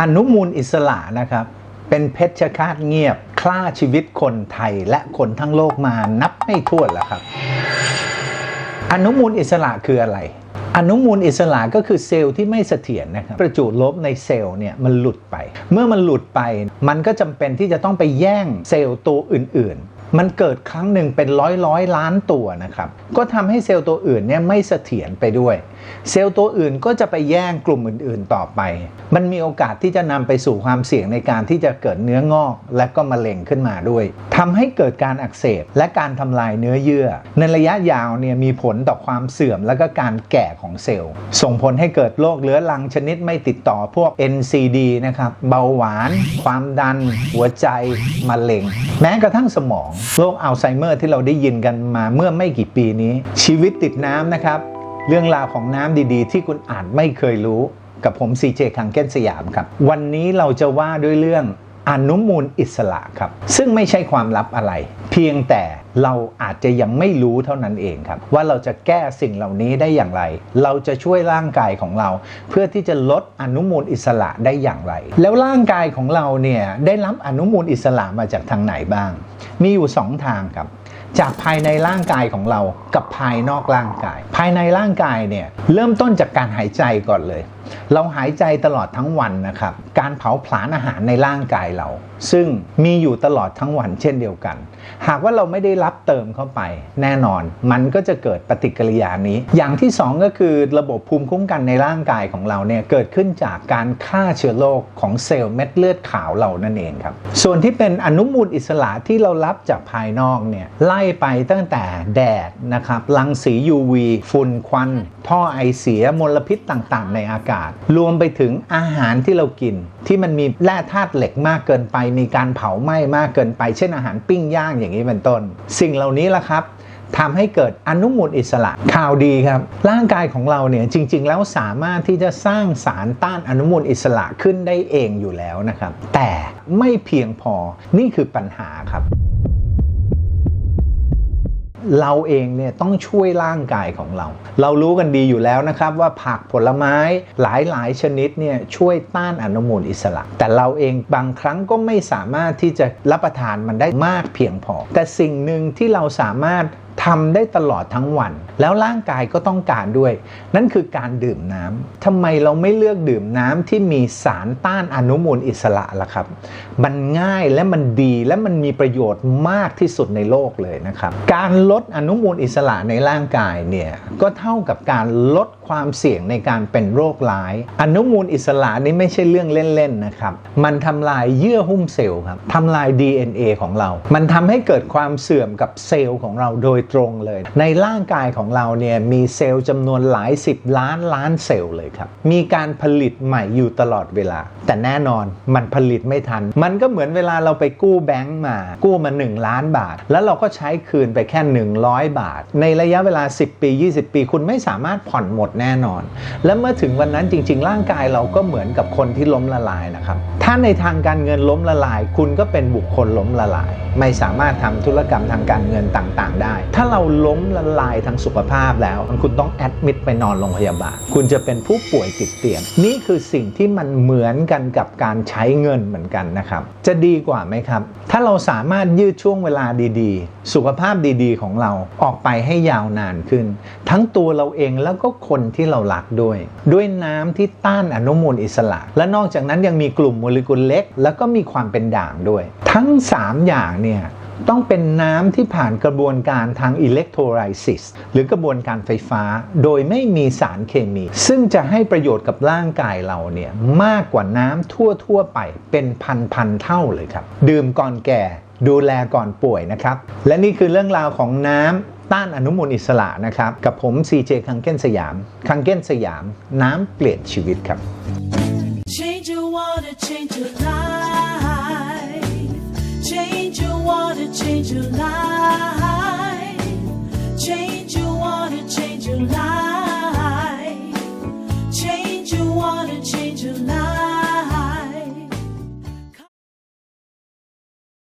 อนุมูลอิสระนะครับ เป็นเพชฌฆาตเงียบฆ่าชีวิตคนไทยและคนทั้งโลกมานับไม่ถ้วนแล้วครับ อนุมูลอิสระคืออะไร อนุมูลอิสระก็คือเซลล์ที่ไม่เสถียรนะครับ ประจุลบในเซลล์เนี่ยมันหลุดไป เมื่อมันหลุดไป มันก็จำเป็นที่จะต้องไปแย่งเซลล์ตัวอื่นๆมันเกิดครั้งหนึ่งเป็นร้อยร้อยล้านตัวนะครับ ก็ทำให้เซลล์ตัวอื่นเนี่ยไม่เสถียรไปด้วย เซลล์ตัวอื่นก็จะไปแย่งกลุ่มอื่นๆต่อไป มันมีโอกาสที่จะนำไปสู่ความเสี่ยงในการที่จะเกิดเนื้องอก และก็มะเร็งขึ้นมาด้วยทำให้เกิดการอักเสบและการทำลายเนื้อเยื่อ ในระยะยาวเนี่ยมีผลต่อความเสื่อมและก็การแก่ของเซลล์ ส่งผลให้เกิดโรคเรื้อรังชนิดไม่ติดต่อพวก NCD นะครับ เบาหวาน ความดัน หัวใจ มะเร็ง แม้กระทั่งสมอง โรคอัลไซเมอร์ที่เราได้ยินกันมาเมื่อไม่กี่ปีนี้ ชีวิตติดน้ำนะครับ เรื่องราวของน้ำดีๆ ที่คุณอาจไม่เคยรู้กับผมซีเจคังเก้นสยามครับ วันนี้เราจะว่าด้วยเรื่องอนุมูลอิสระครับ ซึ่งไม่ใช่ความลับอะไร เพียงแต่ เราอาจจะยังไม่รู้เท่านั้นเองครับ ว่าเราจะแก้สิ่งเหล่านี้ได้อย่างไร เราจะช่วยร่างกายของเรา เพื่อที่จะลดอนุมูลอิสระได้อย่างไร แล้วร่างกายของเราเนี่ยได้รับอนุมูลอิสระมาจากทางไหนบ้าง มีอยู่สองทางครับจากภายในร่างกายของเรากับภายนอกร่างกาย ภายในร่างกายเนี่ยเริ่มต้นจากการหายใจก่อนเลย เราหายใจตลอดทั้งวันนะครับ การเผาผลาญอาหารในร่างกายเรา ซึ่งมีอยู่ตลอดทั้งวันเช่นเดียวกัน หากว่าเราไม่ได้รับเติมเข้าไป แน่นอน มันก็จะเกิดปฏิกิริยานี้ อย่างที่สองก็คือระบบภูมิคุ้มกันในร่างกายของเราเนี่ยเกิดขึ้นจากการฆ่าเชื้อโรคของเซลล์เม็ดเลือดขาวเรานั่นเองครับ ส่วนที่เป็นอนุมูลอิสระที่เรารับจากภายนอกเนี่ยไล่ไปตั้งแต่แดดนะครับรังสี UV ฝุ่นควัน ท่อไอเสียมลพิษต่างๆ ในอากาศ รวมไปถึงอาหารที่เรากิน ที่มันมีแร่ธาตุเหล็กมากเกินไป มีการเผาไหม้มากเกินไป เช่นอาหารปิ้งย่างอย่างนี้เป็นต้น สิ่งเหล่านี้ละครับทำให้เกิดอนุมูลอิสระข่าวดีครับ ร่างกายของเราเนี่ยจริง ๆ แล้วสามารถที่จะสร้างสารต้านอนุมูลอิสระขึ้นได้เองอยู่แล้วนะครับ แต่ไม่เพียงพอนี่คือปัญหาครับ เราเองเนี่ยต้องช่วยร่างกายของเรา เรารู้กันดีอยู่แล้วนะครับว่าผักผลไม้หลายๆ ชนิดเนี่ยช่วยต้านอนุมูลอิสระ แต่เราเองบางครั้งก็ไม่สามารถที่จะรับประทานมันได้มากเพียงพอ แต่สิ่งหนึ่งที่เราสามารถ ทำได้ตลอดทั้งวัน แล้วร่างกายก็ต้องการด้วย นั่นคือการดื่มน้ำทำไมเราไม่เลือกดื่มน้ำที่มีสารต้านอนุมูลอิสระล่ะครับ มันง่ายและมันดีและมันมีประโยชน์มากที่สุดในโลกเลยนะครับ การลดอนุมูลอิสระในร่างกายเนี่ยก็เท่ากับการลด ความเสี่ยงในการเป็นโรคร้าย อนุมูลอิสระนี่ไม่ใช่เรื่องเล่นๆนะครับ มันทำลายเยื่อหุ้มเซลล์ครับทำลาย DNA ของเรา มันทำให้เกิดความเสื่อมกับเซลล์ของเราโดยตรงเลย ในร่างกายของเราเนี่ยมีเซลล์จำนวนหลายสิบล้านล้านเซลล์เลยครับ มีการผลิตใหม่อยู่ตลอดเวลา แต่แน่นอนมันผลิตไม่ทัน มันก็เหมือนเวลาเราไปกู้แบงก์มา กู้มา 1 ล้านบาท แล้วเราก็ใช้คืนไปแค่ 100 บาท ในระยะเวลา 10 ปี 20 ปี คุณไม่สามารถผ่อนหมดแน่นอน และเมื่อถึงวันนั้นจริง ๆ ร่างกายเราก็เหมือนกับคนที่ล้มละลายนะครับ ถ้าในทางการเงินล้มละลาย คุณก็เป็นบุคคลล้มละลาย ไม่สามารถทำธุรกรรมทางการเงินต่างๆ ได้ ถ้าเราล้มละลายทางสุขภาพแล้ว คุณต้องแอดมิดไปนอนโรงพยาบาล คุณจะเป็นผู้ป่วยติดเตียง นี่คือสิ่งที่มันเหมือนกันกับการใช้เงินเหมือนกันนะครับ จะดีกว่าไหมครับ ถ้าเราสามารถยืดช่วงเวลาดีๆ สุขภาพดีๆ ของเราออกไปให้ยาวนานขึ้น ทั้งตัวเราเองแล้วก็คนที่เรารักด้วย ด้วยน้ำที่ต้านอนุมูลอิสระ และนอกจากนั้นยังมีกลุ่มโมเลกุลเล็ก แล้วก็มีความเป็นด่างด้วย ทั้ง 3 อย่างเนี่ยต้องเป็นน้ำที่ผ่านกระบวนการทางอิเล็กโทรไลซิสหรือกระบวนการไฟฟ้า โดยไม่มีสารเคมี ซึ่งจะให้ประโยชน์กับร่างกายเราเนี่ยมากกว่าน้ำทั่วๆไปเป็นพันๆเท่าเลยครับ ดื่มก่อนแก่ดูแลก่อนป่วยนะครับ และนี่คือเรื่องราวของน้ำ ต้านอนุมูลอิสระนะครับ กับผม CJ คังเก้นสยาม คังเก้นสยาม น้ำเปลี่ยนชีวิตครับ change your water, change your life.